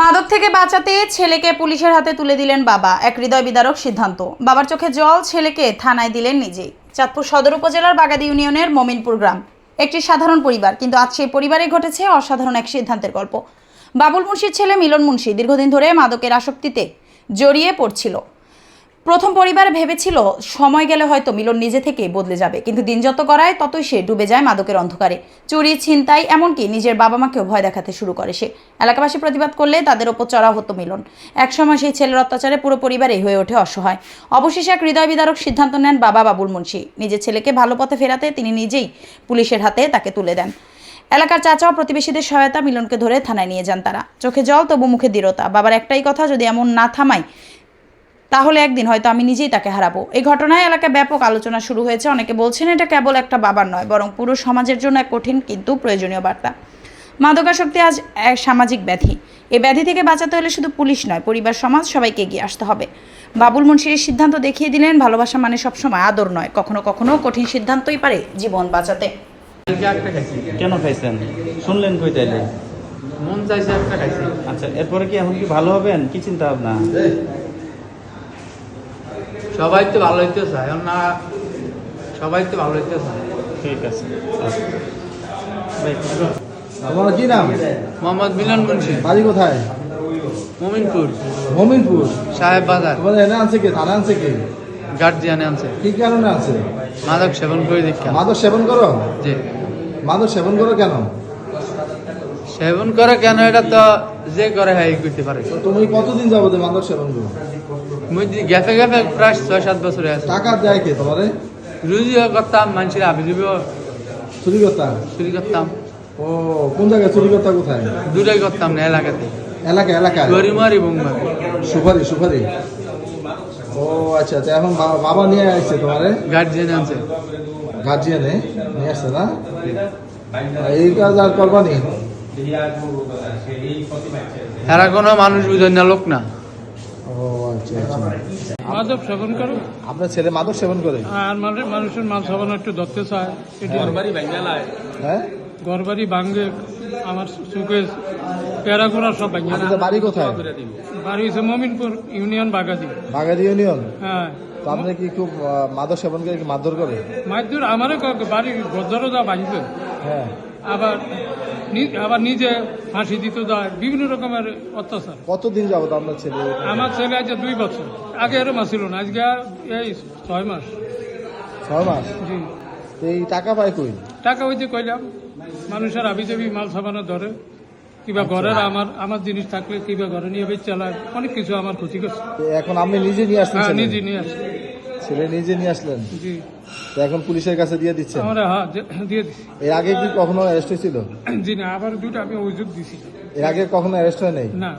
মাদক থেকে বাঁচাতে ছেলেকে পুলিশের হাতে তুলে দিলেন বাবা। এক হৃদয় বিদারক সিদ্ধান্ত। বাবার চোখে জল ছেলেকে থানায় দিলেন নিজেই চাঁদপুর সদর উপজেলার বাগাদি ইউনিয়নের মমিনপুর গ্রাম। একটি সাধারণ পরিবার, কিন্তু আজ সেই পরিবারে ঘটেছে অসাধারণ এক সিদ্ধান্তের গল্প। বাবুল মুন্সির ছেলে মিলন মুন্সি দীর্ঘদিন ধরে মাদকের আসক্তিতে জড়িয়ে পড়ছিল। প্রথম পরিবার ভেবেছিল, সময় গেলে হয়তো মিলন নিজে থেকে বদলে যাবে। কিন্তু দিন যত করায় ততই সে ডুবে যায় মাদকের অন্ধকারে। চুরি, ছিনতাই, এমনকি নিজের বাবা মাকেও ভয় দেখাতে শুরু করে সে। এলাকাবাসী প্রতিবাদ করলে তাদের ওপর চড়া হতো মিলন। একসময় সেই ছেলের অত্যাচারে পুরো পরিবারই হয়ে ওঠে অসহায়। অবশেষে এক হৃদয় বিদারক সিদ্ধান্ত নেন বাবা বাবুল মুন্সি। নিজের ছেলেকে ভালো পথে ফেরাতে তিনি নিজেই পুলিশের হাতে তাকে তুলে দেন। এলাকার চাচা ও প্রতিবেশীদের সহায়তা মিলনকে ধরে থানায় নিয়ে যান তারা। চোখে জল, তবু মুখে দৃঢ়তা। বাবার একটাই কথা, যদি এমন না থামায় তাহলে একদিন হয়তো আমি নিজেই তাকে হারাবো। এই ঘটনায় এলাকায় ব্যাপক আলোচনা শুরু হয়েছে। অনেকে বলছেন এটা কেবল একটা বাবার নয় বরং পুরো সমাজের জন্য এক কঠিন কিন্তু প্রয়োজনীয় বার্তা। মাদকাসক্তি আজ এক সামাজিক ব্যাধি। এ ব্যাধি থেকে বাঁচাতে হলে শুধু পুলিশ নয় পরিবার সমাজ সবাইকে এগিয়ে আসতে হবে। বাবুল মুন্সির সিদ্ধান্ত দেখিয়ে দিলেন ভালোবাসা মানে সবসময় আদর নয়। কখনো কখনো কঠিন সিদ্ধান্তই পারে জীবন বাঁচাতে। কেন খাইছেন? শুনলেন কই তাইলে? মন চাইছে একটা খাইছি। আচ্ছা এরপরে কি এখন কি ভালো হবেন? কি চিন্তা ভাবনা? সবাই তো ভালো হইতে চায় না সবাই তো ভালো হইতে চায়। ঠিক আছে। আপনার কি নাম? মোহাম্মদ মিলন মুন্সি। বাড়ি কোথায়? মোমিনপুর। মমিনপুর। সাহেব বাজার। তোমাদের এনে আনছে কে? থানা আনছে কে? গার্জিয়ানে আনছে। কি কারণে আনছে? মাদক সেবন করে দীক্ষা। মাদক সেবন করো? জি। মাদক সেবন করো কেন? সেবন করে কেন? এটা তো যে করে হ্যাঁ করতে পারে। তো তুমি কতদিন যাব মাদক সেবন করো মুই গেফে গেফে প্রায় ছয় সাত বছরে আছে। টাকা দেয় কে তোমারে? রুজিও করতাম মানুষের আবিজুবিও চুরি করতা চুরি করতাম। ও কোন জায়গায় চুরি করতা কোথায়? দুটাই করতাম না এলাকাতে। এলাকা এলাকায়? গরিমারি বুংমারি সুপারি সুপারি। ও আচ্ছা আচ্ছা এখন বাবা নিয়ে আসছে তোমারে? গার্জিয়ানে আনছে গার্জিয়ানে নিয়ে আসছে না? এই কাজ আর করবানি। এরা কোনো মানুষ বুঝেন না লোক না। ও আচ্ছা আচ্ছা। মাদক সেবন করে। আপনার ছেলে মাদক সেবন করে। আর মানে মানুষের মাল সাবান একটু ধরতে চায়। হ্যাঁ। ঘর বাড়ি ভাঙ্গে আমার চোখে পেয়ারা করা সব ভাঙে বাড়ি কোথায়? বাড়ি হচ্ছে মমিনপুর ইউনিয়ন বাগাদি বাগাদি ইউনিয়ন? হ্যাঁ। তো আপনি কি খুব মাদক সেবন করে মারধর করে? মাইদুর আমারও বাড়ি গদ্দরও ভাঙবে। হ্যাঁ। আবার আবার নিজে ফাঁসি দিতে যায় বিভিন্ন রকমের অত্যাচার। কতদিন যাবত আপনার ছেলে? আমার ছেলে আছে দুই বছর আগে এরম ছিল না আজকে এই ছয় মাস। ছয় মাস? জি। এই টাকা পায় কই? টাকা ওই যে কইলাম মানুষের আবি যাবি মাল সাবানো ধরে কিবা ঘরের আমার আমার জিনিস থাকলে কিবা ঘরে নিয়ে বেশ চালায় অনেক কিছু আমার ক্ষতি করছে। এখন আপনি নিজে নিয়ে আসলেন হ্যাঁ নিজে নিয়ে আসি ছেলে নিজে নিয়ে আসলেন? জি। তো এখন পুলিশের কাছে দিয়ে দিচ্ছেন? আমরা হ্যাঁ দিয়ে এর আগে কি কখনো অ্যারেস্ট হয়েছিল? জি না আবার দুটো আমি অভিযোগ দিছি এর আগে কখনো অ্যারেস্ট হয় নাই? না।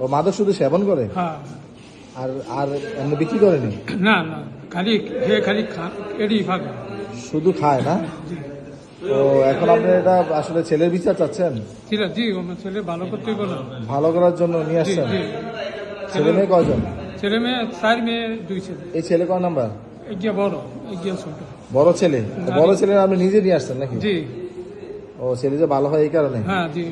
ও মাদক শুধু সেবন করে? হ্যাঁ। আর আর এমনি বিক্রি করেনি? না না খালি হে খালি এডি ফাঁকা শুধু খায় না? জি। তো এখন আপনি এটা আসলে ছেলের বিচার চাচ্ছেন? ছিল জি আমার ছেলে ভালো করতে ভালো করার জন্য নিয়ে জি আসছেন? জি। ছেলে মেয়ে কয়জন? ছেলে মেয়ে চার মেয়ে দুই ছেলে। এই ছেলে কয় নাম্বার? বড় ছেলে? বড় ছেলে আপনি নিজে নিয়ে আসছেন নাকি? জি। ও ছেলে যে ভালো হয় এই কারণে? হ্যাঁ জি